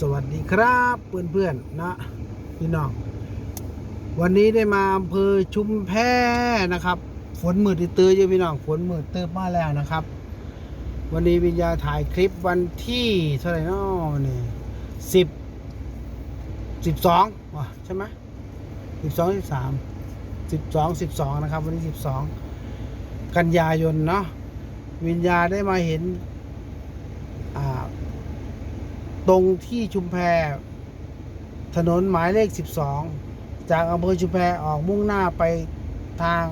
สวัสดีครับเพื่อนๆนะพี่น้องวันนี้ได้มาอำเภอชุมแพนะครับ ฝนมืดตื้อๆอยู่พี่น้องฝนมืดตื้อมาแล้วนะครับ วันนี้วิญญาถ่ายคลิปวันที่เท่าไหร่นาะนี่สิบสิบสองวะใช่ไหมสิบสองสิบสามสิบสองสิบสองนะครับ วันนี้สิบสองกันยายนเนาะวิญญาได้มาเห็น ตรงที่ชุมแพถนนหมายเลข 12 จากอำเภอชุมแพออกมุ่งหน้าไปทาง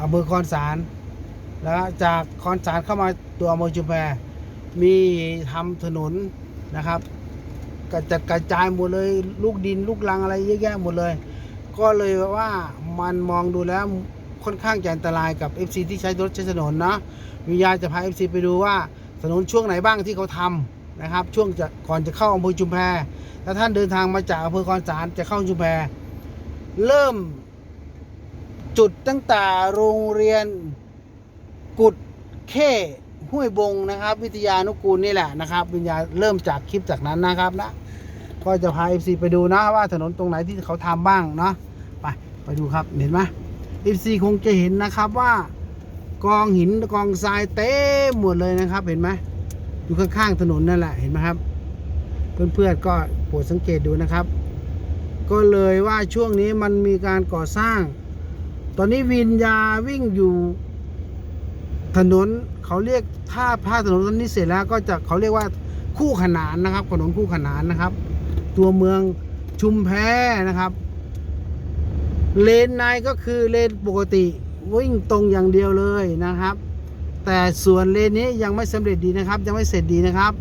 อำเภอคอนสารแล้วจากคอนสารเข้ามาตัวอำเภอชุมแพมีทำถนนนะครับกระจัดกระจายหมดเลยลูกดินลูกลังอะไรเยอะแยะหมดเลย ก็เลยว่ามันมองดูแล้วค่อนข้างจะอันตรายกับ FC ที่ใช้รถใช้ถนนนะวิญญาณจะพา FC ไปดูว่าถนนช่วงไหนบ้างที่เขาทำ นะครับ ช่วงจะก่อนจะเข้าอำเภอชุมแพถ้าท่านเดินทางมาจากอำเภอคอนสารจะเข้าชุมแพเริ่มจุดตั้งแต่โรงเรียนกุดเข้ห้วยบงนะครับ วิทยานุกูลนี่แหละนะครับ วิญญาเริ่มจากคลิปจากนั้นนะครับนะก็จะพา FC ไปดูนะว่าถนนตรงไหนที่เขาทำบ้างเนาะไปไปดูครับเห็นไหม FC คงจะเห็นนะครับว่ากองหินกองทรายเต็มหมดเลยนะครับเห็นไหม อยู่ข้างๆถนนนั่นแหละเห็นไหมครับ เพื่อนๆก็โปรดสังเกตดูนะครับ ก็เลยว่าช่วงนี้มันมีการก่อสร้าง ตอนนี้วินยาวิ่งอยู่ถนนเขาเรียกถ้าถ้าถนนตอนนี้เสร็จแล้วก็จะเขาเรียกว่าคู่ขนานนะครับถนนคู่ขนานนะครับ ตัวเมืองชุมแพนะครับ เลนในก็คือเลนปกติวิ่งตรงอย่างเดียวเลยนะครับ แต่ส่วนเลนนี้ยังไม่สำเร็จดีนะครับ ยังไม่เสร็จดีนะครับ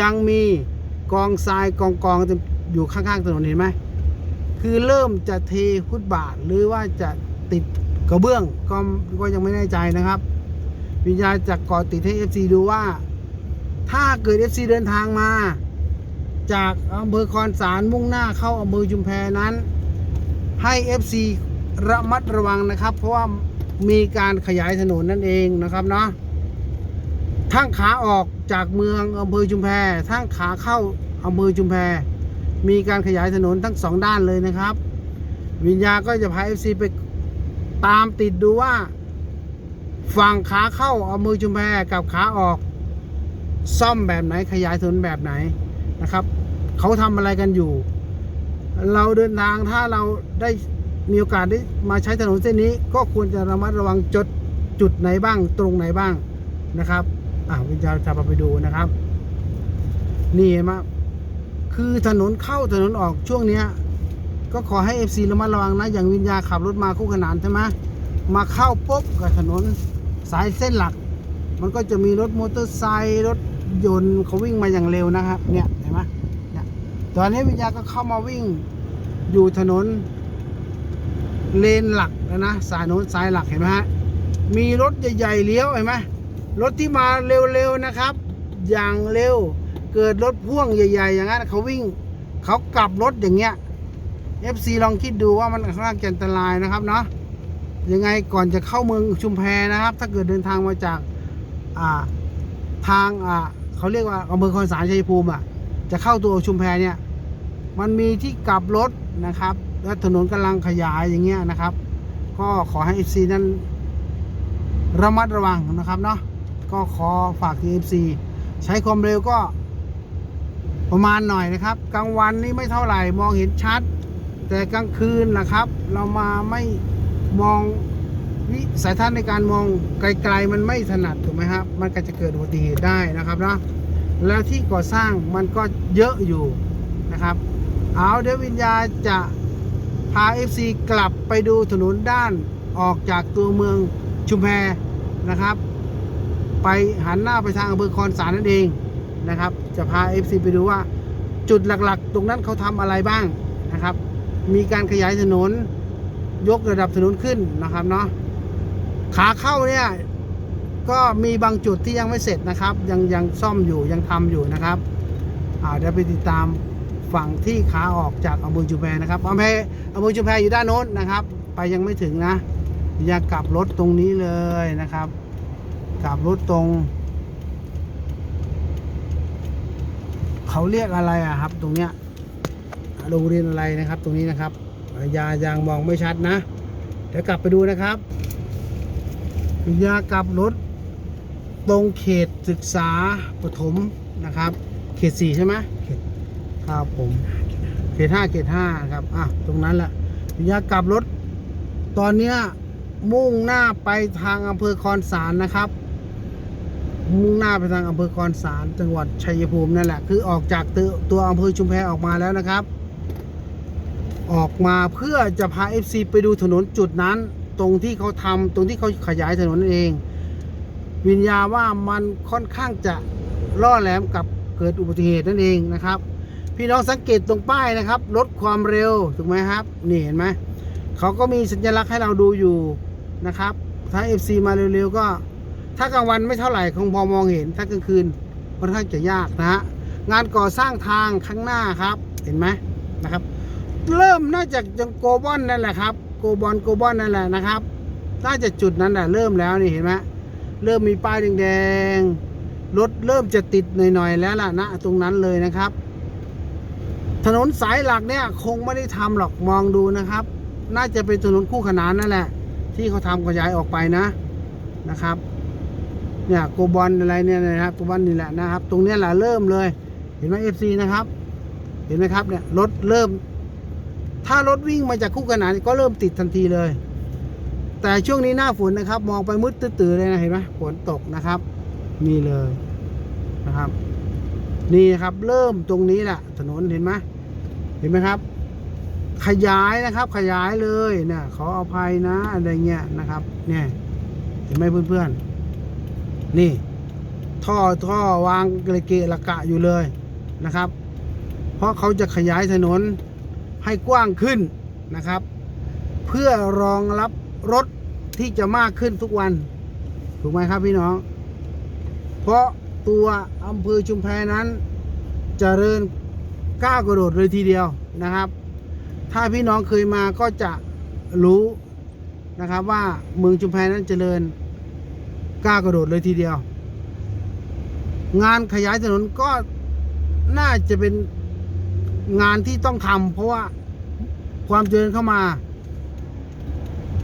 ยังมีกองทรายกองกองอยู่ข้างๆถนนเห็นไหมคือเริ่มจะเทฟุตบาทหรือว่าจะติดกระเบื้องก็ก็ยังไม่แน่ใจนะครับ วิญญาณจะก่อติดให้ FC ดูว่า ถ้าเกิด FC เดินทางมา จากอำเภอคอนสารมุ่งหน้าเข้าอำเภอชุมแพนั้น ให้ FC ระมัดระวังนะครับ เพราะว่า มีการขยายถนนนั่นเองนะครับเนาะทั้งขาออกจากเมืองอำเภอชุมแพทั้งขาเข้าอำเภอชุมแพ มีการขยายถนนทั้งสองด้านเลยนะครับ วิญญาก็จะพา FC ไปตามติดดูว่า ฝั่งขาเข้าอำเภอชุมแพกับขาออก ซ่อมแบบไหนขยายถนนแบบไหนนะครับ เขาทำอะไรกันอยู่ เราเดินทางถ้าเราได้ มีโอกาสได้มาใช้ถนนเส้นนี้ ก็ควรจะระมัดระวังจุดจุดไหนบ้างตรงไหนบ้างนะครับอ่าวิญญาณจะพาไปดูนะครับ นี่เห็นไหมคือถนนเข้าถนนออกช่วงเนี้ยก็ขอให้ FC ระมัดระวังนะ อย่างวิญญาขับรถมาคู่ขนานใช่ไหมมาเข้าปุ๊บกับถนนสายเส้นหลัก มันก็จะมีรถมอเตอร์ไซค์รถยนต์เขาวิ่งมาอย่างเร็วนะครับ เนี่ยเห็นไหมเนี่ยตอนนี้วิญญาก็เข้ามาวิ่งอยู่ถนน เลนหลักแล้วนะสายโน้นสายหลักเห็นไหมฮะมีรถใหญ่ๆเลี้ยวเห็นไหมรถที่มาเร็วๆนะครับ อย่างเร็วเกิดรถพ่วงใหญ่ ๆ อย่างนั้นเขาวิ่งเขากลับรถอย่างเงี้ย FC ลองคิดดูว่ามันค่อนข้างอันตรายนะครับเนาะยังไงก่อนจะเข้าเมืองชุมแพนะครับ ถ้าเกิดเดินทางมาจากอ่าทางอ่าเขาเรียกว่าอำเภอคอนสารชัยภูมิอะจะเข้าตัวชุมแพเนี่ยมันมีที่กลับรถนะครับ และถนนกำลังขยายอย่างเงี้ยนะครับ ก็ขอให้ FC นั้นระมัดระวังนะครับเนาะก็ขอฝากที FC ใช้ความเร็วก็ประมาณหน่อยนะครับ กลางวันนี่ไม่เท่าไหร่มองเห็นชัด แต่กลางคืนนะครับ เรามาไม่มองวิสัยทัศน์ในการมองไกลๆมันไม่ถนัดถูกไหมครับ มันก็จะเกิดอุบัติเหตุได้นะครับเนาะแล้วที่ก่อสร้างมันก็เยอะอยู่นะครับ เอาเดี๋ยววิญญาจะ พา FC กลับไปดูถนนด้านออกจากตัวเมืองชุมแพนะครับ ไปหันหน้าไปทางอำเภอคอนสารนั่นเองนะครับ จะพา FC ไปดูว่าจุดหลักๆ ตรงนั้นเขาทำอะไรบ้างนะครับ มีการขยายถนนยกระดับถนนขึ้นนะครับเนาะขาเข้าเนี่ยก็มีบางจุดที่ยังไม่เสร็จนะครับ ยังยังซ่อมอยู่ยังทำอยู่นะครับเดี๋ยวไปติดตาม ฝั่งที่ขาออกจากอำเภอชุแพนะครับอำเภออำเภอชุแพอยู่ด้านโน้นนะครับ ไปยังไม่ถึงนะอย่ากลับรถตรงนี้เลยนะครับ กลับรถตรง เขาเรียกอะไรอะครับ ตรงเนี้ยโรงเรียนอะไรนะครับ ตรงนี้นะครับยายังมองไม่ชัดนะเดี๋ยวกลับไปดูนะครับยากลับรถตรงเขตศึกษาปฐมนะครับ เขตสี่ใช่ไหม ครับผมเขตห้าเขตห้าครับอะตรงนั้นแหละยากลับรถ ตอนเนี้ยมุ่งหน้าไปทางอำเภอคอนสารนะครับ มุ่งหน้าไปทางอำเภอคอนสารจังหวัดชัยภูมินั่นแหละ คือออกจากตัวตัวอำเภอชุมแพออกมาแล้วนะครับ ออกมาเพื่อจะพา FC ไปดูถนนจุดนั้น ตรงที่เขาทำตรงที่เขาขยายถนนนั่นเอง วิญญาว่ามันค่อนข้างจะล่อแหลมกับเกิดอุบัติเหตุนั่นเองนะครับ พี่น้องสังเกตตรงป้ายนะครับ ลดความเร็วถูกไหมครับ นี่เห็นไหมเขาก็มีสัญลักษณ์ให้เราดูอยู่นะครับ ถ้า FC มาเร็วๆก็ ถ้ากลางวันไม่เท่าไหร่คงพอมองเห็น ถ้ากลางคืนค่อนข้างจะยากนะฮะงานก่อสร้างทางข้างหน้าครับ เห็นไหมนะครับ เริ่มน่าจะยังโกบอนนั่นแหละครับโกบอนโกบอนนั่นแหละนะครับน่าจะจุดนั้นแหละเริ่มแล้วนี่เห็นไหมเริ่มมีป้ายแดงๆรถเริ่มจะติดหน่อยๆแล้วล่ะนะตรงนั้นเลยนะครับ ถนนสายหลักเนี่ยคงไม่ได้ทำหรอกมองดูนะครับ น่าจะเป็นถนนคู่ขนานนั่นแหละ ที่เขาทำขยายออกไปนะนะครับเนี่ยโกบอลอะไรเนี่ยนะครับโกบอลนี่แหละนะครับ ตรงนี้แหละเริ่มเลย เห็นไหมเอฟซีนะครับ เห็นไหมครับเนี่ยรถเริ่ม ถ้ารถวิ่งมาจากคู่ขนานก็เริ่มติดทันทีเลย แต่ช่วงนี้หน้าฝนนะครับ มองไปมืดตื้อๆเลยนะเห็นไหมฝนตกนะครับมีเลยนะครับ นี่ครับ เริ่มตรงนี้แหละ ถนนเห็นไหมเห็นไหมครับ ขยายนะครับ ขยายเลยเนี่ยขออภัยนะอะไรเงี้ยนะครับ เนี่ย เห็นไหมเพื่อนๆ นี่ ท่อท่อวางเกะเกละกะอยู่เลยนะครับ เพราะเขาจะขยายถนนให้กว้างขึ้นนะครับ เพื่อรองรับรถที่จะมากขึ้นทุกวัน ถูกไหมครับพี่น้อง เพราะ ตัวอำเภอชุมแพนั้นจเจริญก้าวกระโดดเลยทีเดียวนะครับ ถ้าพี่น้องเคยมาก็จะรู้นะครับว่าเมืองชุมแพนั้นเจริญก้าวกระโดดเลยทีเดียว งานขยายถนนก็น่าจะเป็นงานที่ต้องทำเพราะว่าความเจริญเข้ามา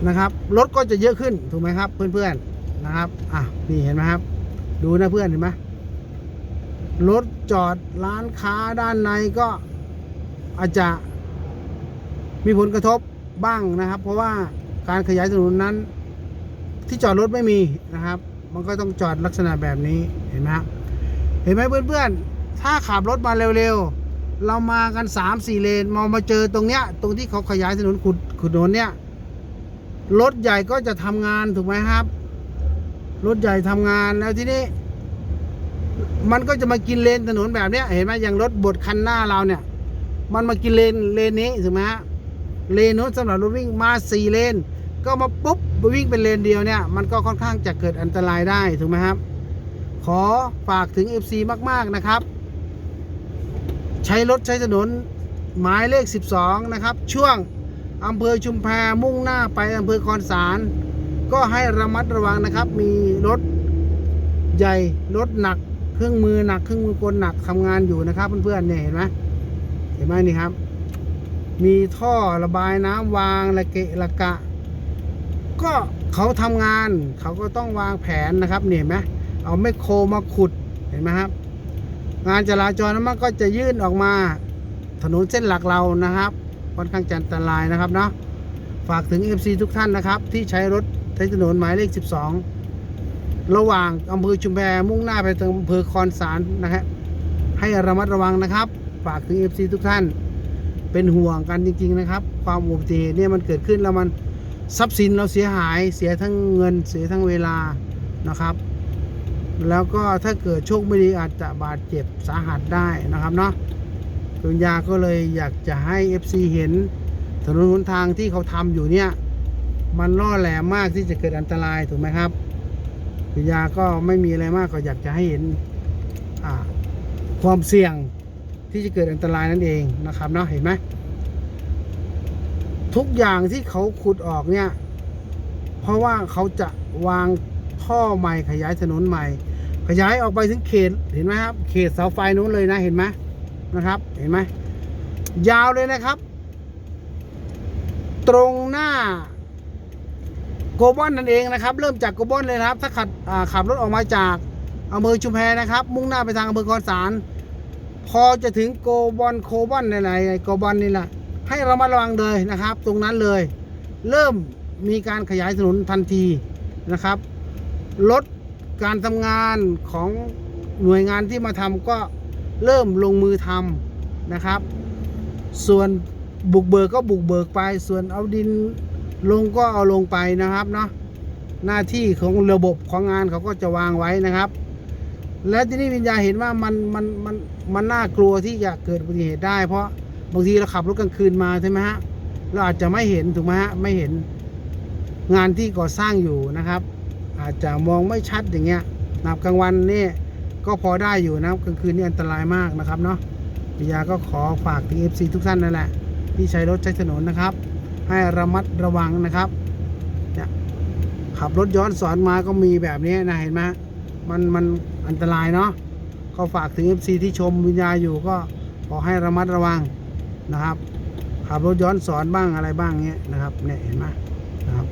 นะครับรถก็จะเยอะขึ้นถูกไหมครับ เพื่อนๆนะครับอะนี่เห็นไหมครับ ดูนะเพื่อนเห็นไหม รถจอดร้านค้าด้านในก็อาจจะมีผลกระทบบ้างนะครับ เพราะว่าการขยายถนนนั้น ที่จอดรถไม่มีนะครับ มันก็ต้องจอดลักษณะแบบนี้เห็นไหมครับเห็นไหมเพื่อนๆ ถ้าขับรถมาเร็วๆ เรามากันสามสี่เลนมองมาเจอตรงเนี้ย ตรงที่เขาขยายถนนขุดขุดถนนเนี่ยรถใหญ่ก็จะทำงานถูกไหมครับรถใหญ่ทำงานแล้วทีนี้ มันก็จะมากินเลนถนนแบบเนี้ยเห็นไหมอย่างรถบดคันหน้าเราเนี่ย มันมากินเลนเลนนี้ถูกไหมฮะเลนนู้นสำหรับรถวิ่งมาสี่เลน ก็มาปุ๊บวิ่งเป็นเลนเดียวเนี่ย มันก็ค่อนข้างจะเกิดอันตรายได้ถูกไหมครับ ขอฝากถึง FC มาก ๆ นะครับ ใช้รถใช้ถนนหมายเลข 12 นะครับ ช่วงอำเภอชุมแพมุ่งหน้าไปอำเภอคอนสารก็ให้ระมัดระวังนะครับ มีรถใหญ่รถหนัก เครื่องมือหนักเครื่องมือกลหนักทำงานอยู่นะครับเพื่อนๆเนี่ยเห็นไหมเห็นไหมนี่ครับ มีท่อระบายน้ำวางระเกะระกะ ก็เขาทำงานเขาก็ต้องวางแผนนะครับเนี่ยเห็นไหมเอาไมโครมาขุดเห็นไหมครับ งานจราจรนั้นมันก็จะยื่นออกมาถนนเส้นหลักเรานะครับค่อนข้างจันตรายนะครับเนาะฝากถึง FC ทุกท่านนะครับ ที่ใช้รถใช้ถนนหมายเลข 12 ระหว่างอำเภอชุมแพมุ่งหน้าไปทางอำเภอคอนสารนะครับให้ระมัดระวังนะครับ ฝากถึง FC ทุกท่าน เป็นห่วงกันจริง ๆ นะครับ ความอุบัติเหตุเนี่ยมันเกิดขึ้นแล้วมันทรัพย์สินเราเสียหายเสียทั้งเงินเสียทั้งเวลานะครับ แล้วก็ถ้าเกิดโชคไม่ดีอาจจะบาดเจ็บสาหัสได้นะครับเนาะคุณยาก็เลยอยากจะให้ FC เห็นถนนหนทางที่เขาทำอยู่เนี่ย มันล่อแหลมมากที่จะเกิดอันตรายถูกไหมครับ คุณยาก็ไม่มีอะไรมากก็อยากจะให้เห็นความเสี่ยงที่จะเกิดอันตรายนั่นเองนะครับเนาะเห็นไหมทุกอย่างที่เขาขุดออกเนี่ย เพราะว่าเขาจะวางท่อใหม่ขยายถนนใหม่ ขยายออกไปถึงเขตเห็นไหมครับ เขตเสาไฟนู้นเลยนะเห็นไหมนะครับ เห็นไหมยาวเลยนะครับ ตรงหน้า โกบอนนั่นเองนะครับ เริ่มจากโกบอนเลยนะครับ ถ้าขับขับรถออกมาจากอำเภอชุมแพนะครับ มุ่งหน้าไปทางอำเภอคอนสาร พอจะถึงโกบอนโคบอนในไหนๆโกบอนนี่แหละให้เรามาระวังเลยนะครับ ตรงนั้นเลย เริ่มมีการขยายถนนทันทีนะครับ ลดการทำงานของหน่วยงานที่มาทำก็เริ่มลงมือทำนะครับ ส่วนบุกเบิกก็บุกเบิกไป ส่วนเอาดิน ลงก็เอาลงไปนะครับเนาะหน้าที่ของระบบของงานเขาก็จะวางไว้นะครับ และที่นี่วิญญาเห็นว่ามันมันมันมันน่ากลัวที่จะเกิดอุบัติเหตุได้ เพราะบางทีเราขับรถกลางคืนมาใช่ไหมฮะเราอาจจะไม่เห็นถูกไหมฮะไม่เห็นงานที่ก่อสร้างอยู่นะครับ อาจจะมองไม่ชัดอย่างเงี้ยนับกลางวันนี่ก็พอได้อยู่นะครับกลางคืนนี่อันตรายมากนะครับเนาะวิญญาก็ขอฝากถึง FC ทุกท่านนั่นแหละที่ใช้รถใช้ถนนนะครับ ให้ระมัดระวังนะครับเนี่ยขับรถย้อนสอนมาก็มีแบบนี้นะเห็นไหมมันมันอันตรายเนาะก็ฝากถึง FC ที่ชมวิญญาอยู่ก็ขอให้ระมัดระวังนะครับขับรถย้อนสอนบ้างอะไรบ้างเงี้ยนะครับเนี่ยเห็นไหมนะครับ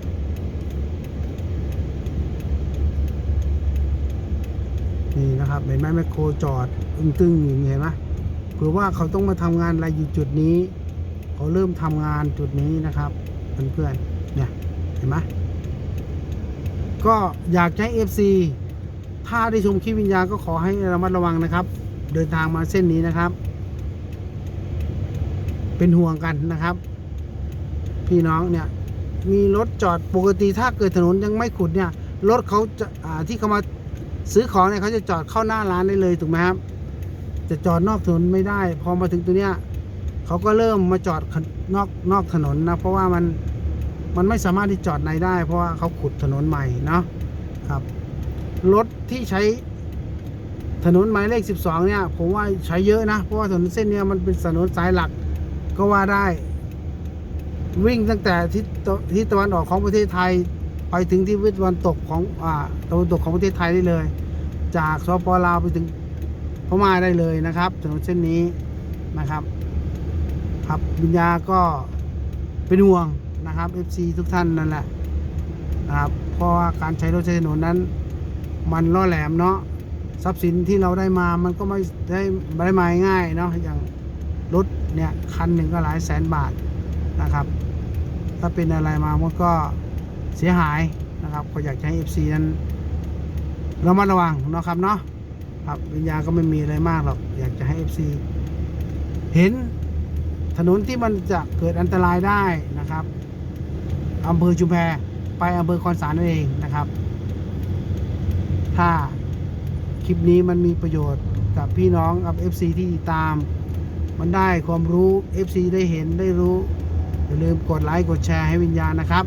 นี่นะครับเห็นไหมแมคโครจอดอึ้งตึงอย่างนี้เห็นไหมเผื่อว่าเขาต้องมาทำงานอะไรอยู่จุดนี้ เขาเริ่มทำงานจุดนี้นะครับเพื่อนๆเนี่ยเห็นไหมก็อยากให้ FC ถ้าได้ชมคลิปวิญญาณก็ขอให้ระมัดระวังนะครับ เดินทางมาเส้นนี้นะครับ เป็นห่วงกันนะครับ พี่น้องเนี่ยมีรถจอดปกติถ้าเกิดถนนยังไม่ขุดเนี่ยรถเขาจะาที่เขามาซื้อของเนี่ยเขาจะจอดเข้าหน้าร้านได้เลยถูกไหมครับจะจอดนอกถนนไม่ได้ พอมาถึงตัวเนี้ย เขาก็เริ่มมาจอดนอกนอกถนนนะ เพราะว่ามันมันไม่สามารถที่จอดในได้ เพราะว่าเขาขุดถนนใหม่เนาะครับรถที่ใช้ถนนหมายเลข 12 เนี่ย ผมว่าใช้เยอะนะ เพราะว่าถนนเส้นเนี้ยมันเป็นถนนสายหลักก็ว่าได้ วิ่งตั้งแต่ทิศตะทิศตะวันออกของประเทศไทย ไปถึงที่ทิตะวันตกของอ่าตะวันตกของประเทศไทยได้เลย จากสปลาวไปถึงพม่าได้เลยนะครับ ถนนเส้นนี้นะครับ ครับวิญญาก็เป็นห่วงนะครับ FC ทุกท่านนั่นแหละนะครับเพราะว่าการใช้รถใช้ถนนนั้น มันล่อแหลมเนาะทรัพย์สินที่เราได้มามันก็ไม่ได้ไม่ได้มาง่ายเนาะอย่างรถเนี่ยคันหนึ่งก็หลายแสนบาทนะครับ ถ้าเป็นอะไรมามันก็เสียหายนะครับก็อยากให้ FC นั้นระมัดระวังเนาะครับเนาะครับวิญญาก็ไม่มีอะไรมากหรอกอยากจะให้ FC เห็น ถนนที่มันจะเกิดอันตรายได้นะครับอำเภอชุมแพไปอำเภอคอนสารนั่นเองนะครับ ถ้าคลิปนี้มันมีประโยชน์กับพี่น้องกับ FC ที่ติดตาม มันได้ความรู้ FC ได้เห็นได้รู้ อย่าลืมกดไลค์กดแชร์ให้วิญญาณนะครับ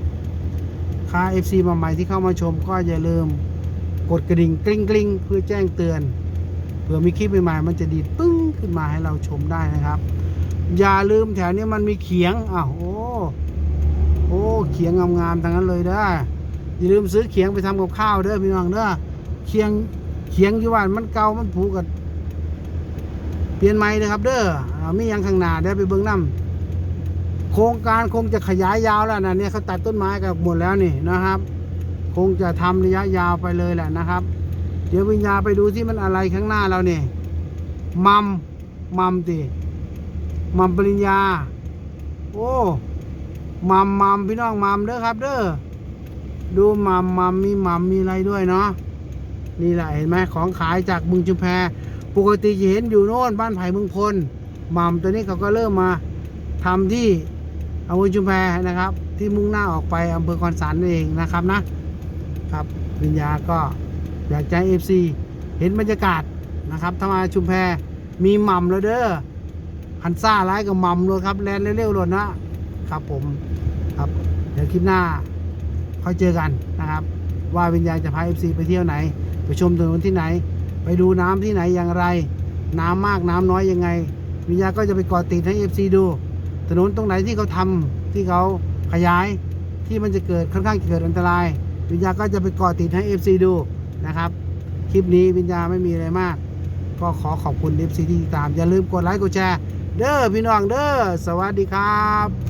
ค่า FC มาใหม่ที่เข้ามาชมก็อย่าลืมกดกระดิ่งกริ๊งกริ๊งเพื่อแจ้งเตือนเผื่อมีคลิปใหม่ๆมันจะดีดปึ้งขึ้นมาให้เราชมได้นะครับ อย่าลืมแถวนี้มันมีเขียงอ้าวโอ้โอ้เขียงงามๆทั้งนั้นเลยเด้ออย่าลืมซื้อเขียงไปทำกับข้าวเด้อพี่น้องเด้อเขียงเขียงอยู่บ้านมันเก่ามันผุกันเปลี่ยนใหม่นะครับ เด้ออ่ามียังข้างหน้าได้ไปเบิ่งน้ำโครงการคงจะขยายยาวแล้วนะเนี่ยเขาตัดต้นไม้กันหมดแล้วนี่นะครับ คงจะทำระยะยาวไปเลยแหละนะครับ เดี๋ยววิญญาไปดูที่มันอะไรข้างหน้าเราเนี่ยมัมมัมติ มัมปริญญา โอ้ มัมมัมพี่น้องมัมเด้อครับ เด้อ ดูมัมมัมมีมัมมีอะไรด้วยเนาะ นี่แหละเห็นไหมของขายจากเมึงจุมแพ ปกติจะเห็นอยู่โน่นบ้านไผ่เมืองพลมัมตัวนี้เขาก็เริ่มมาทำที่อำเภอชุมแพนะครับ ที่มุ่งหน้าออกไปอำเภอคอนสันเองนะครับนะครับวิญญาก็อยากจะให้เอฟซีเห็นบรรยากาศนะครับถ้ามาชุมแพมีหม่ำแล้วเด้อ หันซ่าร้ายกับม่ำเลยครับแลนเร็วๆเลยนะครับผมครับเดี๋ยวคลิปหน้าค่อยเจอกันนะครับ ว่าวิญญาณจะพาเอฟซีไปเที่ยวไหน ไปชมถนนที่ไหน ไปดูน้ำที่ไหนอย่างไร น้ำมากน้ำน้อยยังไง วิญญาณก็จะไปเกาะติดให้เอฟซีดู ถนนตรงไหนที่เขาทำที่เขาขยายที่มันจะเกิดค่อนข้างเกิดอันตราย วิญญาก็จะไปเกาะติดให้ FC ดูนะครับ คลิปนี้วิญญาไม่มีอะไรมาก ก็ขอขอบคุณ FC ที่ติดตาม อย่าลืมกดไลค์กดแชร์ เด้อพี่น้องเด้อสวัสดีครับ